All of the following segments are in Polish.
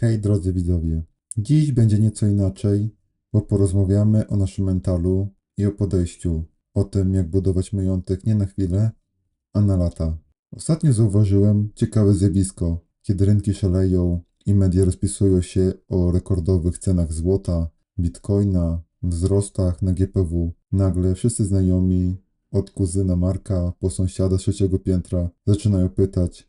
Hej drodzy widzowie, dziś będzie nieco inaczej, bo porozmawiamy o naszym mentalu i o podejściu, o tym jak budować majątek nie na chwilę, a na lata. Ostatnio zauważyłem ciekawe zjawisko, kiedy rynki szaleją i media rozpisują się o rekordowych cenach złota, bitcoina, wzrostach na GPW. Nagle wszyscy znajomi, od kuzyna Marka po sąsiada trzeciego piętra, zaczynają pytać,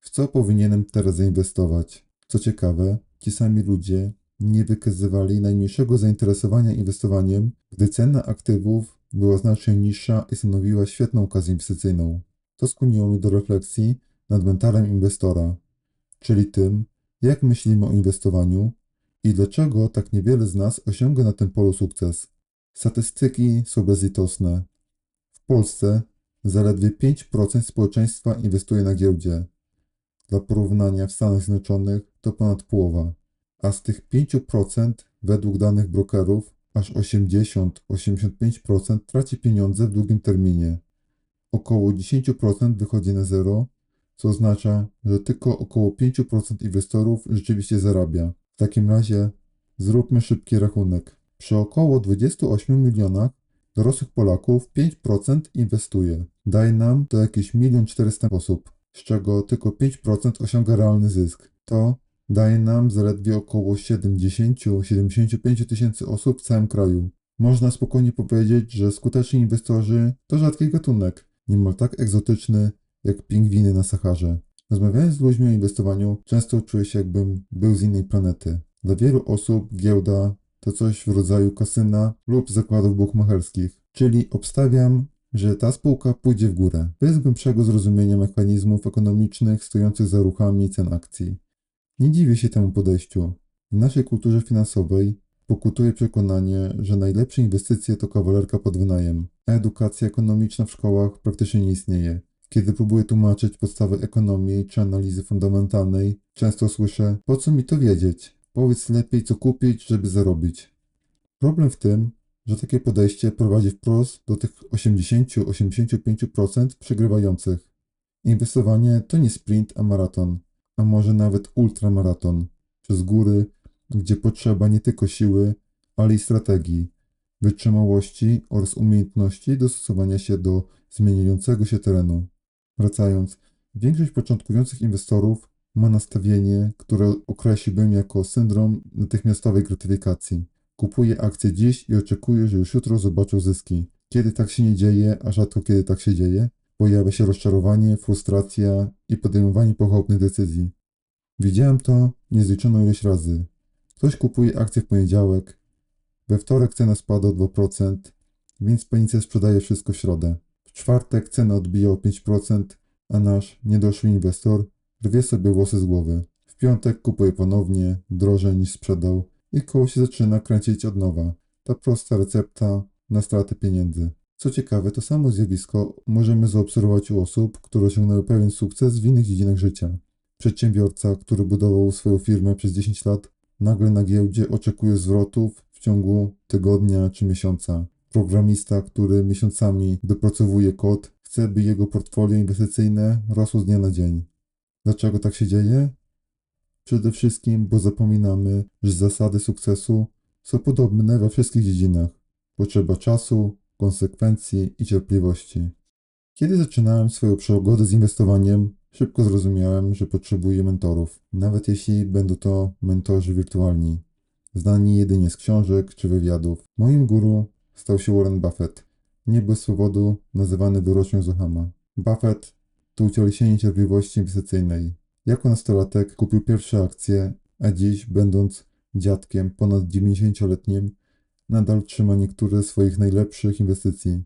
w co powinienem teraz zainwestować. Co ciekawe, ci sami ludzie nie wykazywali najmniejszego zainteresowania inwestowaniem, gdy cena aktywów była znacznie niższa i stanowiła świetną okazję inwestycyjną. To skłoniło mnie do refleksji nad mentalem inwestora, czyli tym, jak myślimy o inwestowaniu i dlaczego tak niewiele z nas osiąga na tym polu sukces. Statystyki są bezlitosne. W Polsce zaledwie 5% społeczeństwa inwestuje na giełdzie. Dla porównania w Stanach Zjednoczonych to ponad połowa, a z tych 5% według danych brokerów aż 80-85% traci pieniądze w długim terminie. Około 10% wychodzi na zero, co oznacza, że tylko około 5% inwestorów rzeczywiście zarabia. W takim razie zróbmy szybki rachunek. Przy około 28 milionach dorosłych Polaków 5% inwestuje. Daje nam to jakieś 1 400 osób, z czego tylko 5% osiąga realny zysk. To daje nam zaledwie około 70-75 tysięcy osób w całym kraju. Można spokojnie powiedzieć, że skuteczni inwestorzy to rzadki gatunek, niemal tak egzotyczny jak pingwiny na Saharze. Rozmawiając z ludźmi o inwestowaniu, często czuję się jakbym był z innej planety. Dla wielu osób giełda to coś w rodzaju kasyna lub zakładów bukmacherskich, czyli obstawiam, że ta spółka pójdzie w górę, bez głębszego zrozumienia mechanizmów ekonomicznych stojących za ruchami cen akcji. Nie dziwię się temu podejściu. W naszej kulturze finansowej pokutuje przekonanie, że najlepsze inwestycje to kawalerka pod wynajem, a edukacja ekonomiczna w szkołach praktycznie nie istnieje. Kiedy próbuję tłumaczyć podstawy ekonomii czy analizy fundamentalnej, często słyszę: Po co mi to wiedzieć? Powiedz lepiej, co kupić, żeby zarobić. Problem w tym, że takie podejście prowadzi wprost do tych 80-85% przegrywających. Inwestowanie to nie sprint, a maraton, a może nawet ultramaraton. Przez góry, gdzie potrzeba nie tylko siły, ale i strategii, wytrzymałości oraz umiejętności dostosowania się do zmieniającego się terenu. Wracając, większość początkujących inwestorów ma nastawienie, które określiłbym jako syndrom natychmiastowej gratyfikacji. Kupuje akcje dziś i oczekuje, że już jutro zobaczą zyski. Kiedy tak się nie dzieje, a rzadko kiedy tak się dzieje, pojawia się rozczarowanie, frustracja i podejmowanie pochopnych decyzji. Widziałem to niezliczoną ilość razy. Ktoś kupuje akcje w poniedziałek, we wtorek cena spada o 2%, więc panice sprzedaje wszystko w środę. W czwartek cena odbija o 5%, a nasz niedoszły inwestor rwie sobie włosy z głowy. W piątek kupuje ponownie, drożej niż sprzedał i koło się zaczyna kręcić od nowa. Ta prosta recepta na stratę pieniędzy. Co ciekawe, to samo zjawisko możemy zaobserwować u osób, które osiągnęły pewien sukces w innych dziedzinach życia. Przedsiębiorca, który budował swoją firmę przez 10 lat, nagle na giełdzie oczekuje zwrotów w ciągu tygodnia czy miesiąca. Programista, który miesiącami dopracowuje kod, chce, by jego portfolio inwestycyjne rosło z dnia na dzień. Dlaczego tak się dzieje? Przede wszystkim, bo zapominamy, że zasady sukcesu są podobne we wszystkich dziedzinach. Potrzeba czasu, konsekwencji i cierpliwości. Kiedy zaczynałem swoją przygodę z inwestowaniem, szybko zrozumiałem, że potrzebuję mentorów, nawet jeśli będą to mentorzy wirtualni, znani jedynie z książek czy wywiadów. Moim guru stał się Warren Buffett, nie bez powodu nazywany wyrocznią Zohama. Buffett to ucieleśnienie cierpliwości inwestycyjnej. Jako nastolatek kupił pierwsze akcje, a dziś, będąc dziadkiem ponad 90-letnim, nadal trzyma niektóre z swoich najlepszych inwestycji.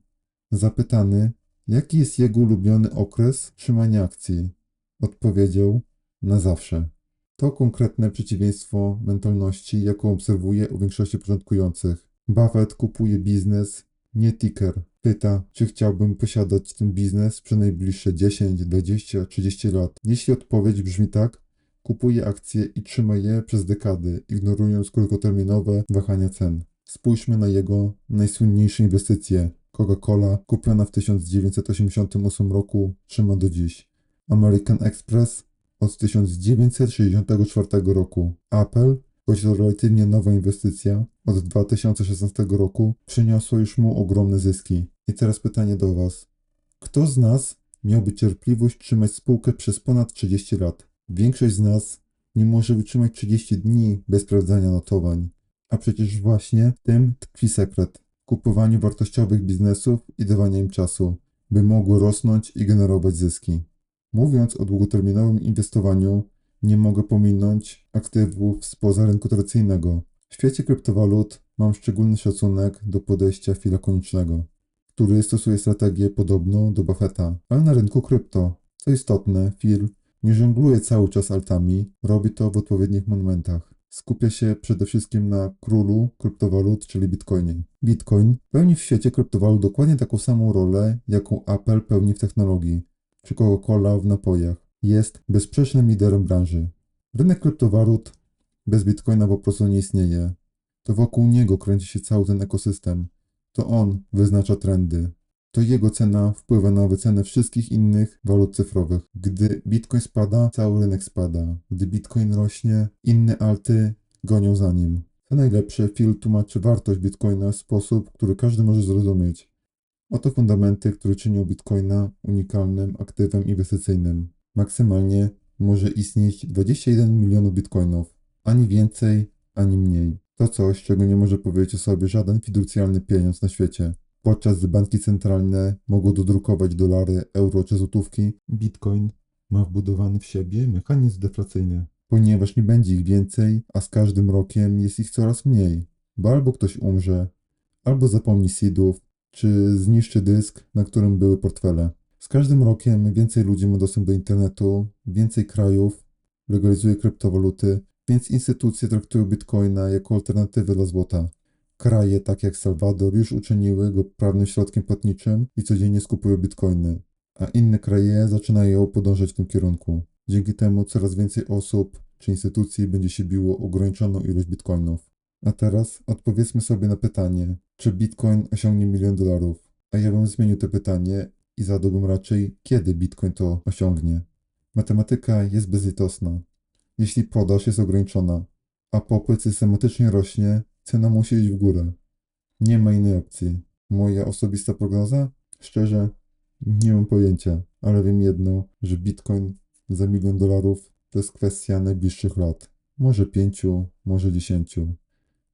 Zapytany, jaki jest jego ulubiony okres trzymania akcji, odpowiedział na zawsze. To konkretne przeciwieństwo mentalności, jaką obserwuję u większości początkujących. Buffett kupuje biznes, nie ticker. Pyta, czy chciałbym posiadać ten biznes przez najbliższe 10, 20, 30 lat. Jeśli odpowiedź brzmi tak, kupuje akcje i trzyma je przez dekady, ignorując krótkoterminowe wahania cen. Spójrzmy na jego najsłynniejsze inwestycje. Coca-Cola, kupiona w 1988 roku, trzyma do dziś. American Express od 1964 roku. Apple, choć to relatywnie nowa inwestycja, od 2016 roku przyniosła już mu ogromne zyski. I teraz pytanie do Was. Kto z nas miałby cierpliwość trzymać spółkę przez ponad 30 lat? Większość z nas nie może wytrzymać 30 dni bez sprawdzania notowań. A przecież właśnie w tym tkwi sekret. Kupowaniu wartościowych biznesów i dawania im czasu, by mogły rosnąć i generować zyski. Mówiąc o długoterminowym inwestowaniu, nie mogę pominąć aktywów spoza rynku tradycyjnego. W świecie kryptowalut mam szczególny szacunek do podejścia Phila Koniecznego, który stosuje strategię podobną do Buffetta, ale na rynku krypto. Co istotne, Phil nie żongluje cały czas altami, robi to w odpowiednich momentach. Skupia się przede wszystkim na królu kryptowalut, czyli Bitcoinie. Bitcoin pełni w świecie kryptowalut dokładnie taką samą rolę, jaką Apple pełni w technologii, czy Coca-Cola w napojach. Jest bezsprzecznym liderem branży. Rynek kryptowalut bez Bitcoina po prostu nie istnieje. To wokół niego kręci się cały ten ekosystem. To on wyznacza trendy. To jego cena wpływa na wycenę wszystkich innych walut cyfrowych. Gdy Bitcoin spada, cały rynek spada. Gdy Bitcoin rośnie, inne alty gonią za nim. Co najlepsze, Phil tłumaczy wartość Bitcoina w sposób, który każdy może zrozumieć. Oto fundamenty, które czynią Bitcoina unikalnym aktywem inwestycyjnym. Maksymalnie może istnieć 21 milionów bitcoinów, ani więcej, ani mniej. To coś, czego nie może powiedzieć o sobie żaden fiducjalny pieniądz na świecie. Podczas gdy banki centralne mogą dodrukować dolary, euro czy złotówki, bitcoin ma wbudowany w siebie mechanizm deflacyjny. Ponieważ nie będzie ich więcej, a z każdym rokiem jest ich coraz mniej. Bo albo ktoś umrze, albo zapomni seedów, czy zniszczy dysk, na którym były portfele. Z każdym rokiem więcej ludzi ma dostęp do internetu, więcej krajów legalizuje kryptowaluty, więc instytucje traktują bitcoina jako alternatywę dla złota. Kraje, takie jak Salwador, już uczyniły go prawnym środkiem płatniczym i codziennie skupują bitcoiny, a inne kraje zaczynają podążać w tym kierunku. Dzięki temu coraz więcej osób czy instytucji będzie się biło ograniczoną ilość bitcoinów. A teraz odpowiedzmy sobie na pytanie, czy bitcoin osiągnie milion dolarów? A ja bym zmienił to pytanie i zadałbym raczej, kiedy bitcoin to osiągnie. Matematyka jest bezlitosna. Jeśli podaż jest ograniczona, a popyt systematycznie rośnie, cena musi iść w górę. Nie ma innej opcji. Moja osobista prognoza? Szczerze, nie mam pojęcia, ale wiem jedno, że bitcoin za milion dolarów to jest kwestia najbliższych lat. Może pięciu, może dziesięciu.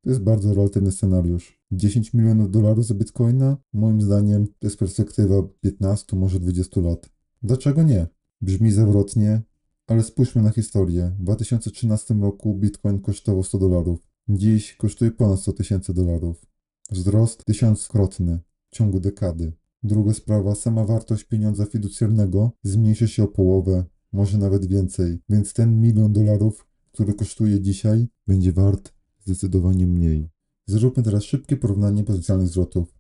To jest bardzo relatywny scenariusz. 10 milionów dolarów za bitcoina? Moim zdaniem to jest perspektywa 15, może 20 lat. Dlaczego nie? Brzmi zawrotnie, ale spójrzmy na historię. W 2013 roku bitcoin kosztował 100 dolarów. Dziś kosztuje ponad 100 tysięcy dolarów. Wzrost tysiąckrotny w ciągu dekady. Druga sprawa, sama wartość pieniądza fiducjarnego zmniejszy się o połowę, może nawet więcej, więc ten milion dolarów, który kosztuje dzisiaj, będzie wart zdecydowanie mniej. Zróbmy teraz szybkie porównanie potencjalnych zwrotów.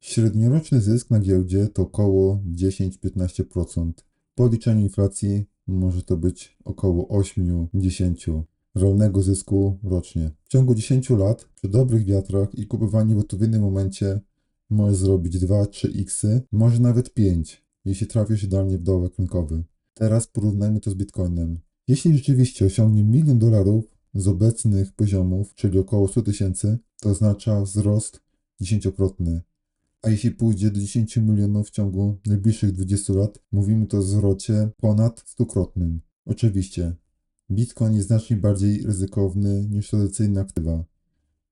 Średnioroczny zysk na giełdzie to około 10-15%. Po odliczeniu inflacji może to być około 8-10% realnego zysku rocznie. W ciągu 10 lat, przy dobrych wiatrach i kupowaniu w odpowiednim momencie, możesz zrobić 2-3 x, może nawet 5, jeśli trafisz idealnie w dołek rynkowy. Teraz porównajmy to z Bitcoinem. Jeśli rzeczywiście osiągnie milion dolarów z obecnych poziomów, czyli około 100 tysięcy, to oznacza wzrost dziesięciokrotny. A jeśli pójdzie do 10 milionów w ciągu najbliższych 20 lat, mówimy to o zwrocie ponad stukrotnym. Oczywiście, Bitcoin jest znacznie bardziej ryzykowny niż tradycyjne aktywa.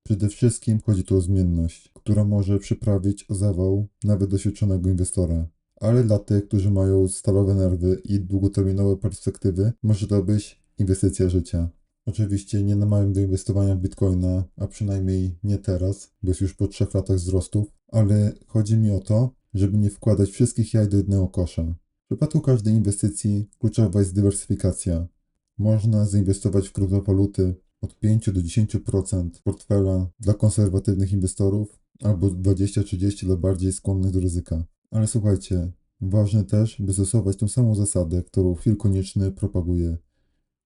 Przede wszystkim chodzi tu o zmienność, która może przyprawić o zawał nawet doświadczonego inwestora. Ale dla tych, którzy mają stalowe nerwy i długoterminowe perspektywy, może to być inwestycja życia. Oczywiście nie namawiam do inwestowania w bitcoina, a przynajmniej nie teraz, bo jest już po trzech latach wzrostów, ale chodzi mi o to, żeby nie wkładać wszystkich jaj do jednego kosza. W przypadku każdej inwestycji kluczowa jest dywersyfikacja. Można zainwestować w kryptowaluty od 5 do 10% portfela dla konserwatywnych inwestorów albo 20-30 dla bardziej skłonnych do ryzyka. Ale słuchajcie, ważne też, by stosować tą samą zasadę, którą Phil Konieczny propaguje,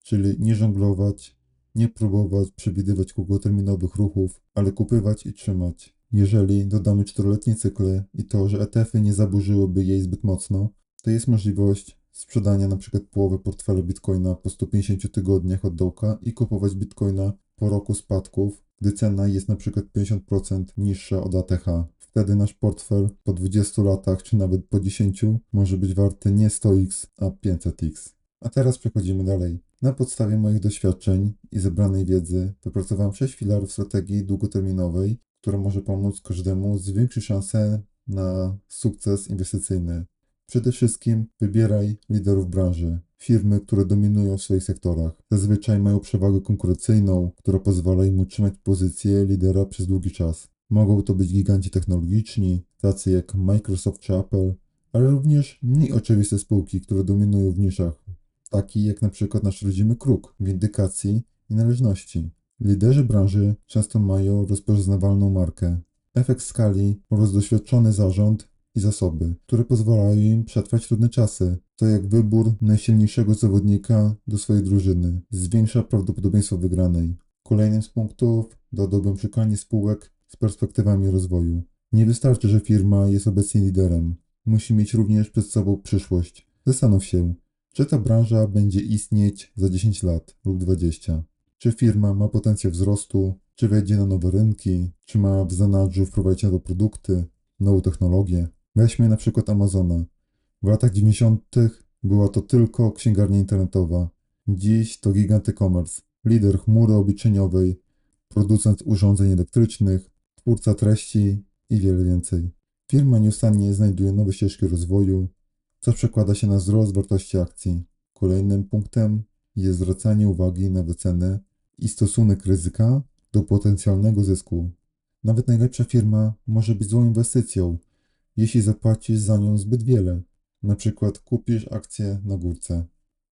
czyli nie żonglować, nie próbować przewidywać długoterminowych ruchów, ale kupywać i trzymać. Jeżeli dodamy czteroletnie cykle i to, że ETF-y nie zaburzyłyby jej zbyt mocno, to jest możliwość sprzedania np. połowy portfela bitcoina po 150 tygodniach od dołka i kupować bitcoina po roku spadków, gdy cena jest np. 50% niższa od ATH. Wtedy nasz portfel po 20 latach, czy nawet po 10, może być warty nie 100x, a 500x. A teraz przechodzimy dalej. Na podstawie moich doświadczeń i zebranej wiedzy wypracowałem 6 filarów strategii długoterminowej, która może pomóc każdemu zwiększyć szanse na sukces inwestycyjny. Przede wszystkim wybieraj liderów branży. Firmy, które dominują w swoich sektorach. Zazwyczaj mają przewagę konkurencyjną, która pozwala im utrzymać pozycję lidera przez długi czas. Mogą to być giganci technologiczni, tacy jak Microsoft czy Apple, ale również mniej oczywiste spółki, które dominują w niszach, taki jak na przykład nasz rodzimy kruk, windykacji i należności. Liderzy branży często mają rozpoznawalną markę, efekt skali oraz doświadczony zarząd i zasoby, które pozwalają im przetrwać trudne czasy. To jak wybór najsilniejszego zawodnika do swojej drużyny zwiększa prawdopodobieństwo wygranej. Kolejnym z punktów dodałbym szukanie spółek z perspektywami rozwoju. Nie wystarczy, że firma jest obecnie liderem. Musi mieć również przed sobą przyszłość. Zastanów się, czy ta branża będzie istnieć za 10 lat lub 20. Czy firma ma potencjał wzrostu, czy wejdzie na nowe rynki, czy ma w zanadrzu wprowadzić nowe produkty, nową technologię. Weźmy na przykład Amazona. W latach 90. była to tylko księgarnia internetowa. Dziś to gigant e-commerce, lider chmury obliczeniowej, producent urządzeń elektrycznych, twórca treści i wiele więcej. Firma nieustannie znajduje nowe ścieżki rozwoju, co przekłada się na wzrost wartości akcji. Kolejnym punktem jest zwracanie uwagi na wycenę i stosunek ryzyka do potencjalnego zysku. Nawet najlepsza firma może być złą inwestycją, jeśli zapłacisz za nią zbyt wiele. Na przykład kupisz akcję na górce.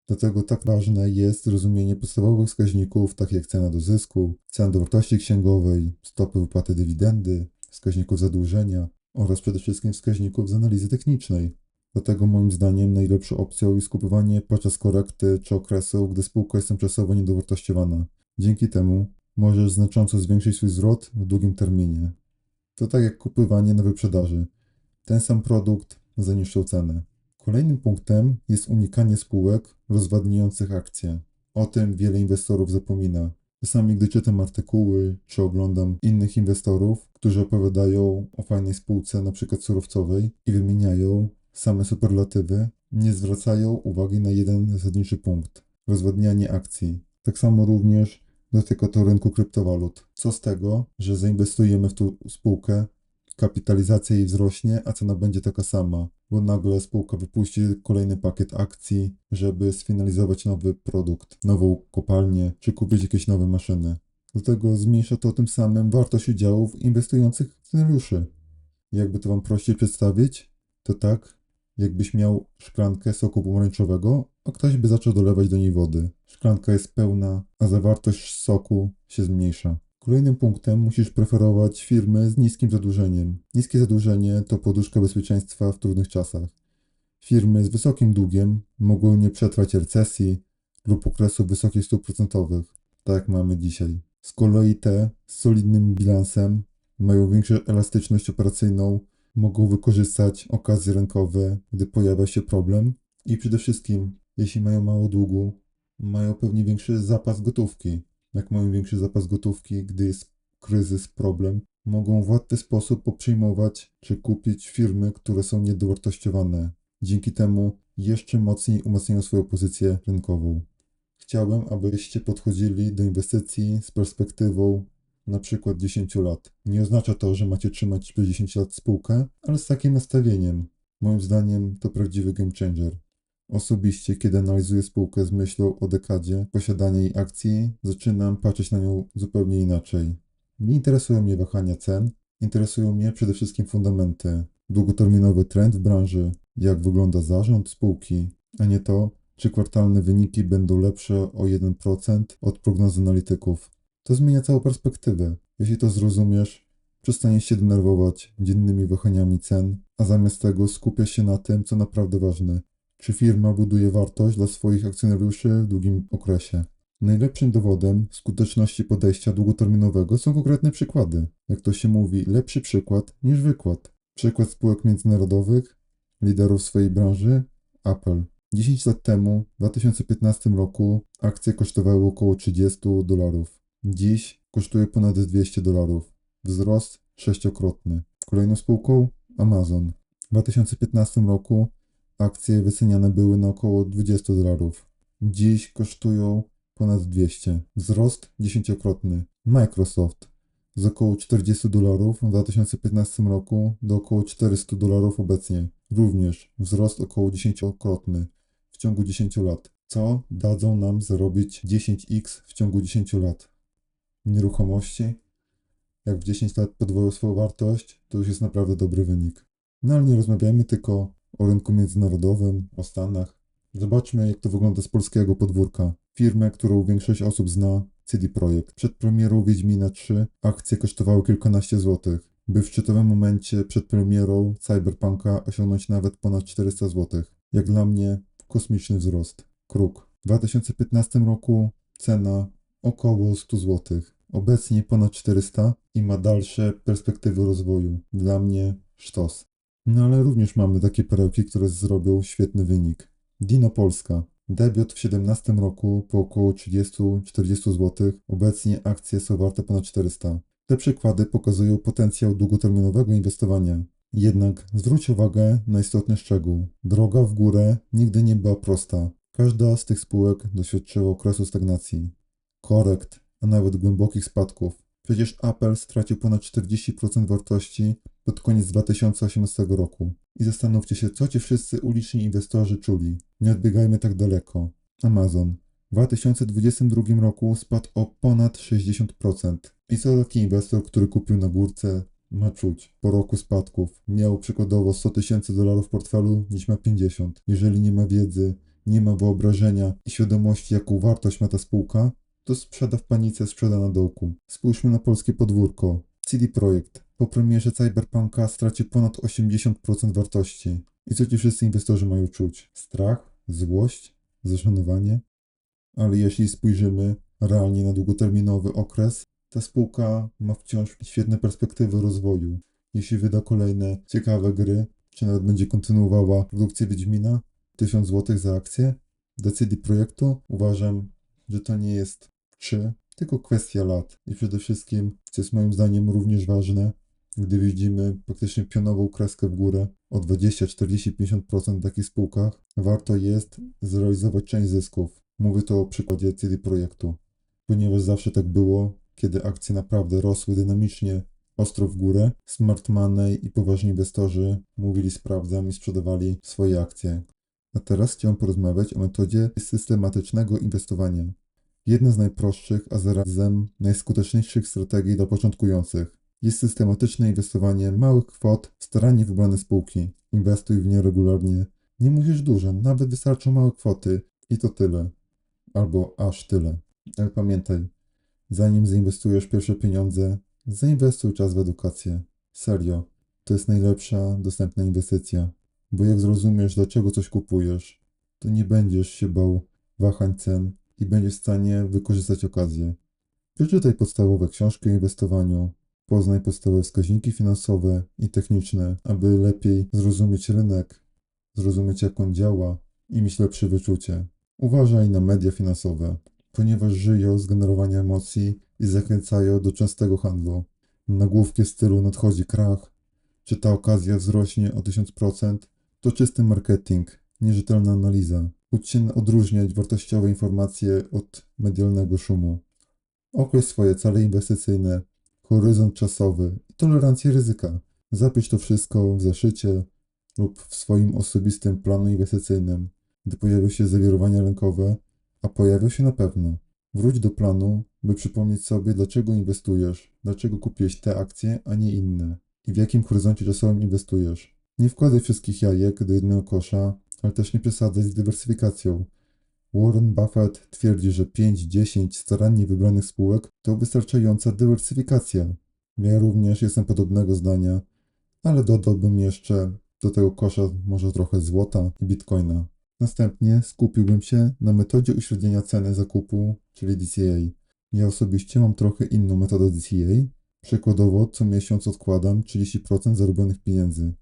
Dlatego tak ważne jest zrozumienie podstawowych wskaźników, takich jak cena do zysku, cena do wartości księgowej, stopy wypłaty dywidendy, wskaźników zadłużenia oraz przede wszystkim wskaźników z analizy technicznej. Dlatego moim zdaniem najlepszą opcją jest kupowanie podczas korekty czy okresu, gdy spółka jest tymczasowo niedowartościowana. Dzięki temu możesz znacząco zwiększyć swój zwrot w długim terminie. To tak jak kupowanie na wyprzedaży. Ten sam produkt za niższą cenę. Kolejnym punktem jest unikanie spółek rozwadniających akcje. O tym wiele inwestorów zapomina. Czasami, gdy czytam artykuły czy oglądam innych inwestorów, którzy opowiadają o fajnej spółce, przykład surowcowej, i wymieniają same superlatywy, nie zwracają uwagi na jeden zasadniczy punkt rozwadnianie akcji. Tak samo również dotyka to rynku kryptowalut. Co z tego, że zainwestujemy w tą spółkę, kapitalizacja jej wzrośnie, a cena będzie taka sama, bo nagle spółka wypuści kolejny pakiet akcji, żeby sfinalizować nowy produkt, nową kopalnię, czy kupić jakieś nowe maszyny. Dlatego zmniejsza to tym samym wartość udziałów inwestujących scenariuszy. Jakby to Wam prościej przedstawić, to tak, jakbyś miał szklankę soku pomarańczowego, a ktoś by zaczął dolewać do niej wody. Szklanka jest pełna, a zawartość soku się zmniejsza. Kolejnym punktem musisz preferować firmy z niskim zadłużeniem. Niskie zadłużenie to poduszka bezpieczeństwa w trudnych czasach. Firmy z wysokim długiem mogą nie przetrwać recesji lub okresu wysokich stóp procentowych, tak jak mamy dzisiaj. Z kolei te z solidnym bilansem mają większą elastyczność operacyjną, mogą wykorzystać okazje rynkowe, gdy pojawia się problem i przede wszystkim, jeśli mają mało długu, mają pewnie większy zapas gotówki. Jak mają większy zapas gotówki, gdy jest kryzys, problem, mogą w łatwy sposób poprzyjmować czy kupić firmy, które są niedowartościowane. Dzięki temu jeszcze mocniej umacniają swoją pozycję rynkową. Chciałbym, abyście podchodzili do inwestycji z perspektywą na przykład 10 lat. Nie oznacza to, że macie trzymać przez 10 lat spółkę, ale z takim nastawieniem. Moim zdaniem to prawdziwy game changer. Osobiście, kiedy analizuję spółkę z myślą o dekadzie posiadania jej akcji, zaczynam patrzeć na nią zupełnie inaczej. Nie interesują mnie wahania cen, interesują mnie przede wszystkim fundamenty, długoterminowy trend w branży, jak wygląda zarząd spółki, a nie to, czy kwartalne wyniki będą lepsze o 1% od prognozy analityków. To zmienia całą perspektywę. Jeśli to zrozumiesz, przestaniesz się denerwować dziennymi wahaniami cen, a zamiast tego skupiasz się na tym, co naprawdę ważne. Czy firma buduje wartość dla swoich akcjonariuszy w długim okresie? Najlepszym dowodem skuteczności podejścia długoterminowego są konkretne przykłady. Jak to się mówi, lepszy przykład niż wykład. Przykład spółek międzynarodowych, liderów swojej branży, Apple. 10 lat temu, w 2015 roku, akcje kosztowały około 30 dolarów. Dziś kosztuje ponad 200 dolarów. Wzrost sześciokrotny. Kolejną spółką Amazon. W 2015 roku akcje wyceniane były na około 20 dolarów. Dziś kosztują ponad 200. Wzrost dziesięciokrotny. Microsoft z około 40 dolarów w 2015 roku do około 400 dolarów obecnie. Również wzrost około 10-krotny w ciągu 10 lat. Co dadzą nam zarobić 10x w ciągu 10 lat? Nieruchomości? Jak w 10 lat podwoją swoją wartość, to już jest naprawdę dobry wynik. No ale nie rozmawiajmy tylko o rynku międzynarodowym, o Stanach. Zobaczmy, jak to wygląda z polskiego podwórka. Firmę, którą większość osób zna, CD Projekt. Przed premierą Wiedźmina 3 akcje kosztowały kilkanaście złotych, by w szczytowym momencie przed premierą Cyberpunka osiągnąć nawet ponad 400 złotych. Jak dla mnie kosmiczny wzrost. Kruk. W 2015 roku cena około 100 złotych. Obecnie ponad 400 i ma dalsze perspektywy rozwoju. Dla mnie sztos. No ale również mamy takie perełki, które zrobią świetny wynik. Dino Polska. Debiut w 17 roku po około 30-40 zł. Obecnie akcje są warte ponad 400. Te przykłady pokazują potencjał długoterminowego inwestowania. Jednak zwróć uwagę na istotny szczegół. Droga w górę nigdy nie była prosta. Każda z tych spółek doświadczyła okresu stagnacji, korekt, a nawet głębokich spadków. Przecież Apple stracił ponad 40% wartości pod koniec 2018 roku. I zastanówcie się, co ci wszyscy uliczni inwestorzy czuli. Nie odbiegajmy tak daleko. Amazon. W 2022 roku spadł o ponad 60%. I co taki inwestor, który kupił na górce, ma czuć po roku spadków? Miał przykładowo 100 tysięcy dolarów w portfelu, dziś ma 50. Jeżeli nie ma wiedzy, nie ma wyobrażenia i świadomości, jaką wartość ma ta spółka, to sprzeda w panice, sprzeda na dołku. Spójrzmy na polskie podwórko. CD Projekt. Po premierze Cyberpunka stracił ponad 80% wartości. I co ci wszyscy inwestorzy mają czuć? Strach? Złość? Zaszanowanie? Ale jeśli spojrzymy realnie na długoterminowy okres, ta spółka ma wciąż świetne perspektywy rozwoju. Jeśli wyda kolejne ciekawe gry, czy nawet będzie kontynuowała produkcję Wiedźmina, 1000 zł za akcję, CD Projektu uważam, że to nie jest czy, tylko kwestia lat. I przede wszystkim, co jest moim zdaniem również ważne, gdy widzimy praktycznie pionową kreskę w górę o 20, 40, 50% w takich spółkach, warto jest zrealizować część zysków. Mówię to o przykładzie CD Projektu, ponieważ zawsze tak było, kiedy akcje naprawdę rosły dynamicznie, ostro w górę, smart money i poważni inwestorzy mówili sprawdzam i sprzedawali swoje akcje. A teraz chciałem porozmawiać o metodzie systematycznego inwestowania. Jedna z najprostszych, a zarazem najskuteczniejszych strategii dla początkujących jest systematyczne inwestowanie małych kwot w starannie wybrane spółki. Inwestuj w nie regularnie. Nie musisz dużo, nawet wystarczą małe kwoty i to tyle. Albo aż tyle. Ale pamiętaj, zanim zainwestujesz pierwsze pieniądze, zainwestuj czas w edukację. Serio, to jest najlepsza dostępna inwestycja. Bo jak zrozumiesz, dlaczego coś kupujesz, to nie będziesz się bał wahań cen i będziesz w stanie wykorzystać okazję. Przeczytaj podstawowe książki o inwestowaniu, poznaj podstawowe wskaźniki finansowe i techniczne, aby lepiej zrozumieć rynek, zrozumieć jak on działa i mieć lepsze wyczucie. Uważaj na media finansowe, ponieważ żyją z generowania emocji i zachęcają do częstego handlu. Nagłówki w stylu nadchodzi krach, czy ta okazja wzrośnie o 1000%, to czysty marketing, nierzetelna analiza. Ucz się odróżniać wartościowe informacje od medialnego szumu. Określ swoje cele inwestycyjne, horyzont czasowy i tolerancję ryzyka. Zapisz to wszystko w zeszycie lub w swoim osobistym planu inwestycyjnym. Gdy pojawią się zawirowania rynkowe, a pojawią się na pewno, wróć do planu, by przypomnieć sobie, dlaczego inwestujesz, dlaczego kupiłeś te akcje, a nie inne i w jakim horyzoncie czasowym inwestujesz. Nie wkładaj wszystkich jajek do jednego kosza, ale też nie przesadzaj z dywersyfikacją. Warren Buffett twierdzi, że 5-10 starannie wybranych spółek to wystarczająca dywersyfikacja. Ja również jestem podobnego zdania, ale dodałbym jeszcze do tego kosza może trochę złota i bitcoina. Następnie skupiłbym się na metodzie uśrednienia ceny zakupu, czyli DCA. Ja osobiście mam trochę inną metodę DCA. Przykładowo co miesiąc odkładam 30% zarobionych pieniędzy.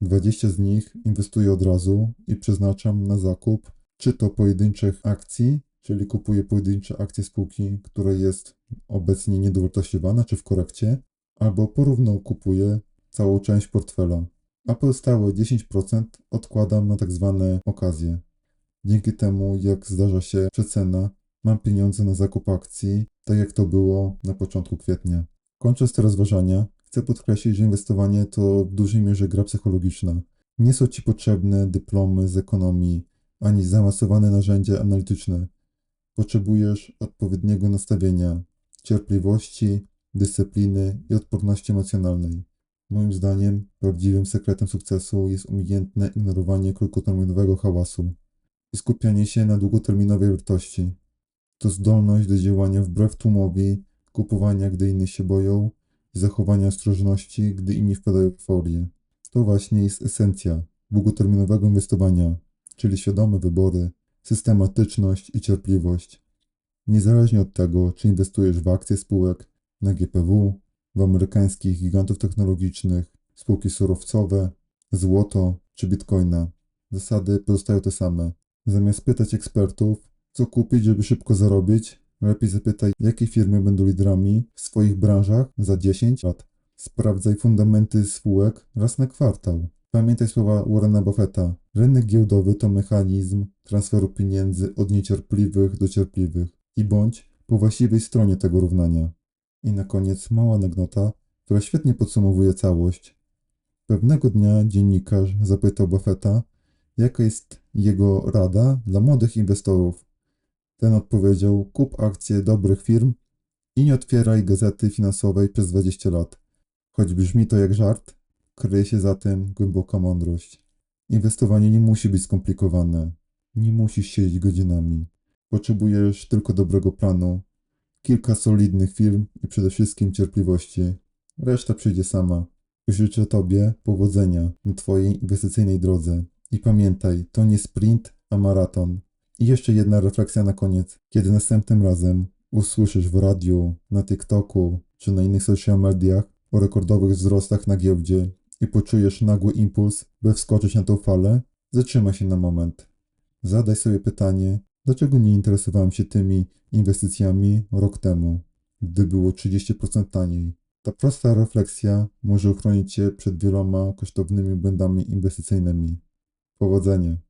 20 z nich inwestuję od razu i przeznaczam na zakup czy to pojedynczych akcji, czyli kupuję pojedyncze akcje spółki, która jest obecnie niedowartościowana czy w korekcie, albo porówno kupuję całą część portfela, a pozostałe 10% odkładam na tak zwane okazje. Dzięki temu, jak zdarza się przecena, mam pieniądze na zakup akcji, tak jak to było na początku kwietnia. Kończąc te rozważania, chcę podkreślić, że inwestowanie to w dużej mierze gra psychologiczna. Nie są Ci potrzebne dyplomy z ekonomii, ani zaawansowane narzędzia analityczne. Potrzebujesz odpowiedniego nastawienia, cierpliwości, dyscypliny i odporności emocjonalnej. Moim zdaniem prawdziwym sekretem sukcesu jest umiejętne ignorowanie krótkoterminowego hałasu i skupianie się na długoterminowej wartości. To zdolność do działania wbrew tłumowi, kupowania, gdy inni się boją i zachowania ostrożności, gdy inni wpadają w euforię. To właśnie jest esencja długoterminowego inwestowania, czyli świadome wybory, systematyczność i cierpliwość. Niezależnie od tego, czy inwestujesz w akcje spółek, na GPW, w amerykańskich gigantów technologicznych, spółki surowcowe, złoto czy bitcoina, zasady pozostają te same. Zamiast pytać ekspertów, co kupić, żeby szybko zarobić, lepiej zapytaj, jakie firmy będą liderami w swoich branżach za 10 lat. Sprawdzaj fundamenty spółek raz na kwartał. Pamiętaj słowa Warrena Buffetta. Rynek giełdowy to mechanizm transferu pieniędzy od niecierpliwych do cierpliwych. I bądź po właściwej stronie tego równania. I na koniec mała anegdota, która świetnie podsumowuje całość. Pewnego dnia dziennikarz zapytał Buffetta, jaka jest jego rada dla młodych inwestorów. Ten odpowiedział: kup akcje dobrych firm i nie otwieraj gazety finansowej przez 20 lat. Choć brzmi to jak żart, kryje się za tym głęboka mądrość. Inwestowanie nie musi być skomplikowane. Nie musisz siedzieć godzinami. Potrzebujesz tylko dobrego planu, kilka solidnych firm i przede wszystkim cierpliwości. Reszta przyjdzie sama. Życzę Tobie powodzenia na Twojej inwestycyjnej drodze. I pamiętaj, to nie sprint, a maraton. I jeszcze jedna refleksja na koniec. Kiedy następnym razem usłyszysz w radiu, na TikToku czy na innych social mediach o rekordowych wzrostach na giełdzie i poczujesz nagły impuls, by wskoczyć na tą falę, zatrzymaj się na moment. Zadaj sobie pytanie, dlaczego nie interesowałem się tymi inwestycjami rok temu, gdy było 30% taniej. Ta prosta refleksja może uchronić Cię przed wieloma kosztownymi błędami inwestycyjnymi. Powodzenia!